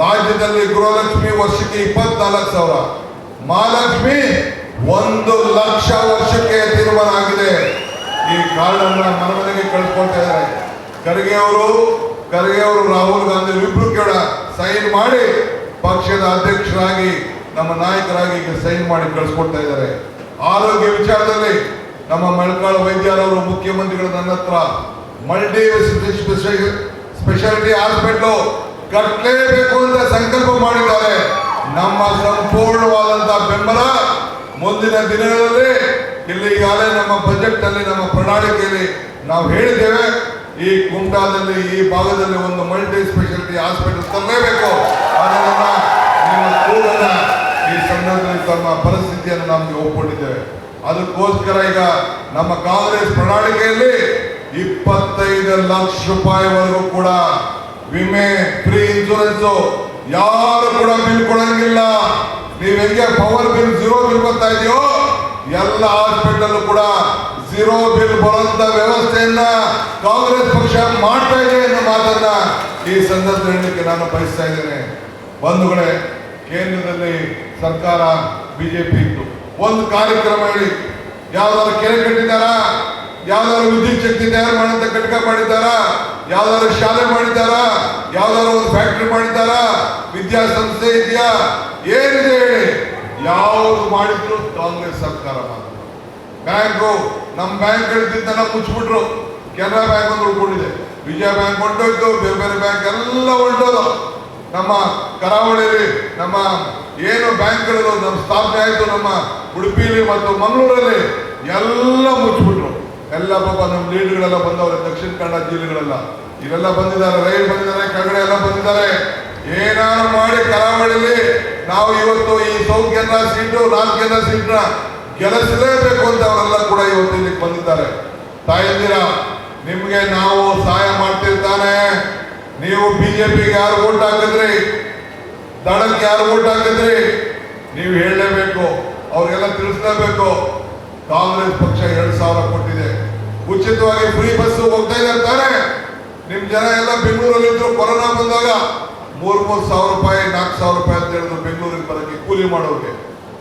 ರಾಜ್ಯದಲ್ಲಿ ಗೃಹಲಕ್ಷ್ಮಿ ವರ್ಷಕ್ಕೆ ಇಪ್ಪತ್ನಾಲ್ಕು ಸಾವಿರ. ಮಹಾಲಕ್ಷ್ಮಿ ಒಂದು ಲಕ್ಷ ವರ್ಷಕ್ಕೆ ತೀರ್ಮಾನ ಆಗಿದೆ. ಈ ಕಾರ್ಡನ್ನ ಮನಮನೆಗೆ ಕಳ್ಸ್ಕೊಳ್ತಾ ಇದ್ದಾರೆ. ಖರ್ಗೆ ಅವರು ಖರ್ಗೆ ಅವರು ರಾಹುಲ್ ಗಾಂಧಿ ಇಬ್ರು ಕೇಳ ಸೈನ್ ಮಾಡಿ ಪಕ್ಷದ ಅಧ್ಯಕ್ಷರಾಗಿ, ನಮ್ಮ ನಾಯಕರಾಗಿ ಈಗ ಸೈನ್ ಮಾಡಿ ಕಳ್ಸ್ಕೊಡ್ತಾ ಇದ್ದಾರೆ. ಆರೋಗ್ಯ ವಿಚಾರದಲ್ಲಿ ನಮ್ಮ ಮೆಳ್ಕಾಳ ವೈದ್ಯರವರು, ಮುಖ್ಯಮಂತ್ರಿಗಳು ನನ್ನ ಹತ್ರ ಮಲ್ಟಿ ಸ್ಪೆಷಾಲಿಟಿ ಹಾಸ್ಪಿಟ್ಲು ಕಟ್ಟಲೇಬೇಕು ಅಂತ ಸಂಕಲ್ಪ ಮಾಡಿದ್ದಾರೆ. ನಮ್ಮ ಸಂಪೂರ್ಣವಾದಂತಹ ಬೆಂಬಲ ಮುಂದಿನ ದಿನಗಳಲ್ಲಿ ಇಲ್ಲಿ ಈಗಾಗಲೇ ನಮ್ಮ ಬಜೆಟ್ ಅಲ್ಲಿ ನಮ್ಮ ಪ್ರಣಾಳಿಕೆಯಲ್ಲಿ ನಾವು ಹೇಳಿದ್ದೇವೆ. ಈ ಕುಮಟಾದಲ್ಲಿ ಈ ಭಾಗದಲ್ಲಿ ಒಂದು ಮಲ್ಟಿ ಸ್ಪೆಷಾಲಿಟಿ ಹಾಸ್ಪಿಟಲ್ ತರಲೇಬೇಕು. ಅದನ್ನ ನಿಮ್ಮ ಈ ಸಂದರ್ಭದಲ್ಲಿ ತಮ್ಮ ಪರಿಸ್ಥಿತಿಯನ್ನು ನಮಗೆ ಒಪ್ಪಿಕೊಂಡಿದ್ದೇವೆ ಅದಕ್ಕೋಸ್ಕರ ಈಗ ನಮ್ಮ ಕಾಂಗ್ರೆಸ್ ಪ್ರಣಾಳಿಕೆಯಲ್ಲಿ ಇಪ್ಪತ್ತೈದು ಲಕ್ಷ ರೂಪಾಯಿವರೆಗೂ ಕೂಡ ವಿಮೆ, ಫ್ರೀ ಇನ್ಶೂರೆನ್ಸ್ ಯಾರು ಕೂಡ ಬಿಲ್ ಕೊಡಂಗಿಲ್ಲ ನೀವ್ ಹೆಂಗೆ ಪವರ್ ಬಿಲ್ ಜೀರೋ ಬಿಲ್ ಬರ್ತಾ ಇದೆಯೋ, ಎಲ್ಲ ಹಾಸ್ಪಿಟಲ್ ಕೂಡ ಜೀರೋ ಬಿಲ್ ಬರುವಂತ ವ್ಯವಸ್ಥೆಯನ್ನ ಕಾಂಗ್ರೆಸ್ ಪಕ್ಷ ಮಾಡ್ತಾ ಇದೆ ಅನ್ನೋ ಮಾತನ್ನ ಈ ಸಂದರ್ಭದಲ್ಲಿ ಹೇಳಲಿಕ್ಕೆ ನಾನು ಬಯಸ್ತಾ ಇದ್ದೇನೆ. ಬಂಧುಗಳೇ, ಕೇಂದ್ರದಲ್ಲಿ ಸರ್ಕಾರ, ಬಿಜೆಪಿ ಇತ್ತು. ಒಂದು ಕಾರ್ಯಕ್ರಮ ಹೇಳಿ, ಯಾವ್ದಾದ್ರು ಕೆರೆ ಕಟ್ಟಿದಾರಾ ಯಾವ್ದಾದ್ರು ವಿದ್ಯುತ್ ಶಕ್ತಿ ತಯಾರು ಮಾಡುವಂತ ಘಟಕ ಮಾಡಿದ್ದಾರ? ಯಾವ್ದಾದ್ರು ಶಾಲೆ ಮಾಡಿದ್ದಾರ? ಯಾವ್ದಾದ್ರು ಒಂದು ಫ್ಯಾಕ್ಟ್ರಿ ಮಾಡಿದ್ದಾರ? ವಿದ್ಯಾಸಂಸ್ಥೆ ಇದೆಯಾ? ಏನಿದೆ ಹೇಳಿ? ಯಾವುದು ಮಾಡಿದ್ರು ಕಾಂಗ್ರೆಸ್ ಸರ್ಕಾರ ಮಾಡಿದ್ರು ಬ್ಯಾಂಕು ನಮ್ಮ ಬ್ಯಾಂಕ್ ಇದ್ದಿದ್ದನ್ನ ಮುಚ್ಚಿಬಿಟ್ರು. ಕೆನರಾ ಬ್ಯಾಂಕ್ ಒಂದು ಉಳ್ಕೊಂಡಿದೆ. ವಿಜಯ ಬ್ಯಾಂಕ್ ಹೊಂಟೋಯ್ತು, ಬೇರೆ ಬೇರೆ ಬ್ಯಾಂಕ್ ಎಲ್ಲ ಹೊಂಟೋದು ನಮ್ಮ ಕರಾವಳಿಯಲ್ಲಿ ನಮ್ಮ ಏನು ಬ್ಯಾಂಕ್ಗಳು ನಮ್ಮ ಸ್ಥಾಪನೆ ಆಯಿತು ನಮ್ಮ ಉಡುಪಿಲಿ ಮತ್ತು ಮಂಗಳೂರಲ್ಲಿ ಎಲ್ಲ ಮುಚ್ಚಿಬಿಟ್ರು. ಎಲ್ಲ ಪಾಪ ನಮ್ಮ ಲೀಡರ್ಗಳೆಲ್ಲ ಬಂದವರು, ದಕ್ಷಿಣ ಕನ್ನಡ ಜಿಲ್ಲೆಗಳೆಲ್ಲ. ಇವೆಲ್ಲ ಬಂದಿದ್ದಾರೆ, ರೈಲ್ ಬಂದಿದ್ದಾರೆ ಕೆಳಗಡೆ ಎಲ್ಲ ಬಂದಿದ್ದಾರೆ. ಏನಾದ್ರು ಮಾಡಿ ಕರಾವಳಿಲಿ, ನಾವು ಇವತ್ತು ಈ ಸೌತ್ ಸೀಟು, ನಾರ್ತ್ ಕೇಂದ್ರ ಸೀಟ್ನ ಗೆಲ್ಲಿಸಲೇಬೇಕು ಅಂತ ಅವರೆಲ್ಲ ಕೂಡ ಇವತ್ತು ಇಲ್ಲಿಗೆ ಬಂದಿದ್ದಾರೆ. ತಾಯಂದಿರ ನಿಮ್ಗೆ ನಾವು ಸಹಾಯ ಮಾಡ್ತಿರ್ತಾನೆ. ನೀವು ಬಿಜೆಪಿಗೆ ಯಾರು ಓಟ್ ಹಾಕಿದ್ರಿ? ದಳಕ್ಕೆ ಯಾರು ಓಟ್ ಹಾಕಿದ್ರಿ? ನೀವು ಹೇಳಲೇಬೇಕು. ಅವ್ರಿಗೆಲ್ಲ ತಿಳಿಸ್ಲೇಬೇಕು. ಕಾಂಗ್ರೆಸ್ ಪಕ್ಷ ಎರಡು ಸಾವಿರ ಕೊಟ್ಟಿದೆ. ಉಚಿತವಾಗಿ ಫ್ರೀ ಬಸ್ ಹೋಗ್ತಾ ಇದೆ ಅಂತಾರೆ. ನಿಮ್ ಜನ ಎಲ್ಲ ಬೆಂಗಳೂರಲ್ಲಿ ಇದ್ರು ಕೊರೋನಾ ಬಂದಾಗ ಮೂರ್ ಮೂರ್ ಸಾವಿರ ರೂಪಾಯಿ, ನಾಲ್ಕು ಸಾವಿರ ರೂಪಾಯಿ ಅಂತ ಹೇಳಿದ್ರು ಬೆಂಗಳೂರಿಗೆ ಬರೋಕ್ಕೆ ಕೂಲಿ ಮಾಡೋಕೆ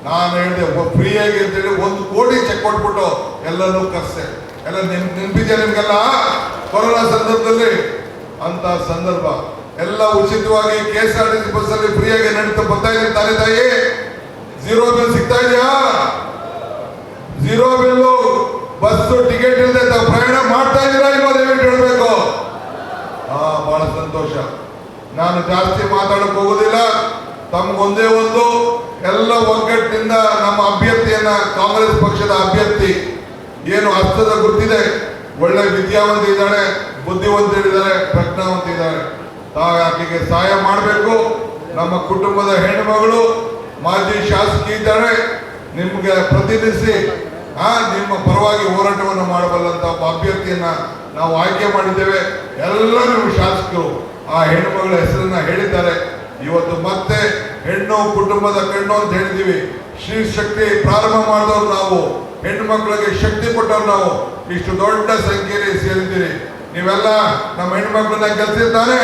ನಾನು ಹೇಳಿದೆ ಫ್ರೀ ಆಗಿ ಅಂತೇಳಿ ಒಂದು ಕೋಟಿ ಚೆಕ್ ಕೊಟ್ಬಿಟ್ಟು ಎಲ್ಲನೂ ಕರ್ಸೆ ಎಲ್ಲ ನೆನ್ ನೆನಪಿದೆ ನಿಮ್ಗೆಲ್ಲ? ಕೊರೋನಾ ಸಂದರ್ಭದಲ್ಲಿ? ಅಂತ ಸಂದರ್ಭ. ಎಲ್ಲ ಉಚಿತವಾಗಿ K S R T C ಬಸ್ಸಲ್ಲಿ ಫ್ರೀಯಾಗಿ ನಡೀತಾ ಬರ್ತಾ ಇದೆ ತಾನೇ ತಾಯಿ. ಜೀರೋ ಬಿಲ್ ಸಿಗ್ತಾ ಇದೆಯಾ? ಬಹಳ ಸಂತೋಷ. ನಾನು ಜಾಸ್ತಿ ಮಾತಾಡಕ್ಕೆ ಹೋಗೋದಿಲ್ಲ. ತಮ್ಗೊಂದೇ ಒಂದು ಎಲ್ಲ ಒಗ್ಗಟ್ಟಿನಿಂದ ನಮ್ಮ ಅಭ್ಯರ್ಥಿಯನ್ನ ಕಾಂಗ್ರೆಸ್ ಪಕ್ಷದ ಅಭ್ಯರ್ಥಿ. ಏನು ಅರ್ಥದ ಗೊತ್ತಿದೆ ಒಳ್ಳೆ ವಿದ್ಯಾವಂತ ಇದ್ದಾಳೆ, ಬುದ್ಧಿವಂತ ಇದ್ದಾರೆ ಪ್ರಜ್ಞಾವಂತ ಇದ್ದಾರೆ ತಾವು ಆಕೆಗೆ ಸಹಾಯ ಮಾಡಬೇಕು? ನಮ್ಮ ಕುಟುಂಬದ ಹೆಣ್ಣುಮಗಳು, ಮಾಜಿ ಶಾಸಕಿ ಇದ್ದಾರೆ. ನಿಮ್ಗೆ ಪ್ರತಿನಿಧಿಸಿ, ಆ, ನಿಮ್ಮ ಪರವಾಗಿ ಹೋರಾಟವನ್ನು ಮಾಡಬಲ್ಲಂತ ಒಬ್ಬ ಅಭ್ಯರ್ಥಿಯನ್ನ ನಾವು ಆಯ್ಕೆ ಮಾಡಿದ್ದೇವೆ. ಎಲ್ಲರೂ ಶಾಸಕರು ಆ ಹೆಣ್ಣುಮಗಳ ಹೆಸರನ್ನ ಹೇಳಿದ್ದಾರೆ. ಇವತ್ತು ಮತ್ತೆ ಹೆಣ್ಣು ಕುಟುಂಬದ ಕಣ್ಣು ಅಂತ ಹೇಳಿದೀವಿ ಶ್ರೀ ಶಕ್ತಿ ಪ್ರಾರಂಭ ಮಾಡಿದವ್ರು ನಾವು. ಹೆಣ್ಣು ಮಕ್ಕಳಿಗೆ ಶಕ್ತಿ ಕೊಟ್ಟವ್ರು ನಾವು. ಇಷ್ಟು ದೊಡ್ಡ ಸಂಖ್ಯೆಯಲ್ಲಿ ಸೇರಿದ್ದೀರಿ. ನೀವೆಲ್ಲ ನಮ್ಮ ಹೆಣ್ಮಕ್ಳನ್ನ ಗೆಲ್ಸಿರ್ತಾನೆ.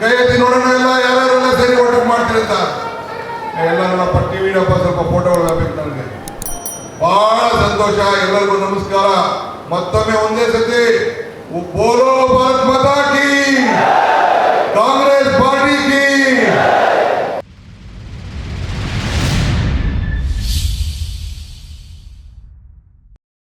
ಕೈ ಎತ್ತಿ ನೋಡೋಣ ಎಲ್ಲ ಯಾರ್ಯಾರೆಲ್ಲ ಸೇರಿ ಒಟ್ಟಿಗೆ ಮಾಡ್ತಿರಂತ ಎಲ್ಲ ನೋಡಪ್ಪ ಟಿವಿ ಸ್ವಲ್ಪ ಫೋಟೋಗಳು ಬೇಕು ನನಗೆ. ಬಹಳ ಸಂತೋಷ. ಎಲ್ಲರಿಗೂ ನಮಸ್ಕಾರ. ಮತ್ತೊಮ್ಮೆ ಒಂದೇ ಸತಿ. ಬೋಲೋ ಭಾರತ್ ಮಾತಾ ಕಿ